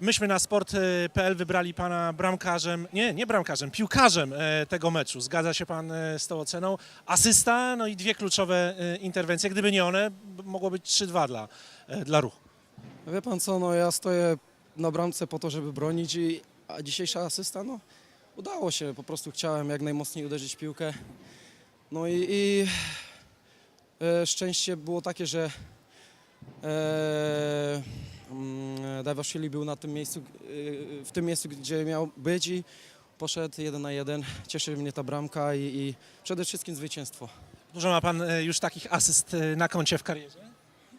Myśmy na sport.pl wybrali pana bramkarzem, nie, nie bramkarzem, piłkarzem e, tego meczu. Zgadza się pan e, z tą oceną? Asysta, no i dwie kluczowe e, interwencje. Gdyby nie one, mogło być 3-2 dla, dla ruchu. Wie pan co, no ja stoję na bramce po to, żeby bronić, i, a dzisiejsza asysta, no udało się, po prostu chciałem jak najmocniej uderzyć piłkę. No i, i e, szczęście było takie, że e, mm, Dawaszwili był na tym miejscu, e, w tym miejscu, gdzie miał być i poszedł jeden na jeden. Cieszy mnie ta bramka i, i przede wszystkim zwycięstwo. Dużo ma pan e, już takich asyst e, na koncie w karierze?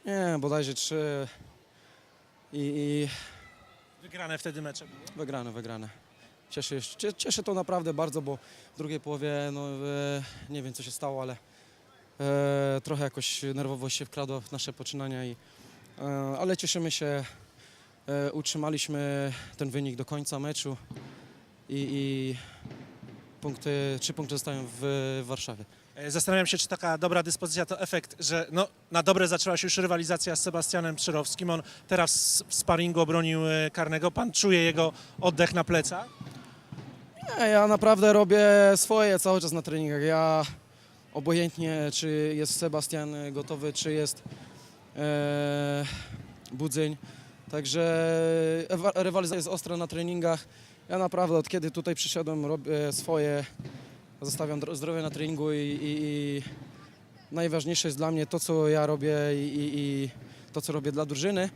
Nie, bodajże trzy i, i Wygrane wtedy mecze były. Wygrane, wygrane. Cieszy, cie- cieszy to naprawdę bardzo, bo w drugiej połowie no, e, nie wiem co się stało, ale e, trochę jakoś nerwowość się wkradła w nasze poczynania, i, ale cieszymy się. E, utrzymaliśmy ten wynik do końca meczu i, i punkty, trzy punkty zostają w, w Warszawie. E, Zastanawiam się, czy taka dobra dyspozycja to efekt, że no, na dobre zaczęła się już rywalizacja z Sebastianem Przyrowskim. On teraz w sparingu obronił e, karnego. Pan czuje jego oddech na plecach? Nie, ja naprawdę robię swoje cały czas na treningach. Ja obojętnie, czy jest Sebastian gotowy, czy jest e, Budzyń. Także rywalizacja jest ostra na treningach. Ja naprawdę od kiedy tutaj przyszedłem robię swoje, zostawiam dro- zdrowie na treningu i, i, i najważniejsze jest dla mnie to, co ja robię i, i, i to, co robię dla drużyny.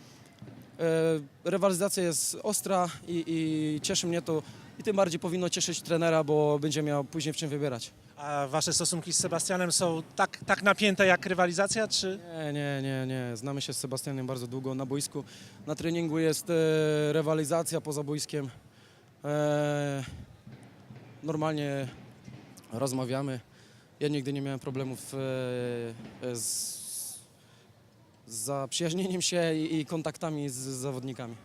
E, rywalizacja jest ostra i, i cieszy mnie to i tym bardziej powinno cieszyć trenera, bo będzie miał później w czym wybierać. A wasze stosunki z Sebastianem są tak, tak napięte jak rywalizacja, czy... Nie, nie, nie, nie. Znamy się z Sebastianem bardzo długo na boisku. Na treningu jest e, rywalizacja poza boiskiem. E, normalnie rozmawiamy. Ja nigdy nie miałem problemów e, z, z zaprzyjaźnieniem się i, i kontaktami z zawodnikami.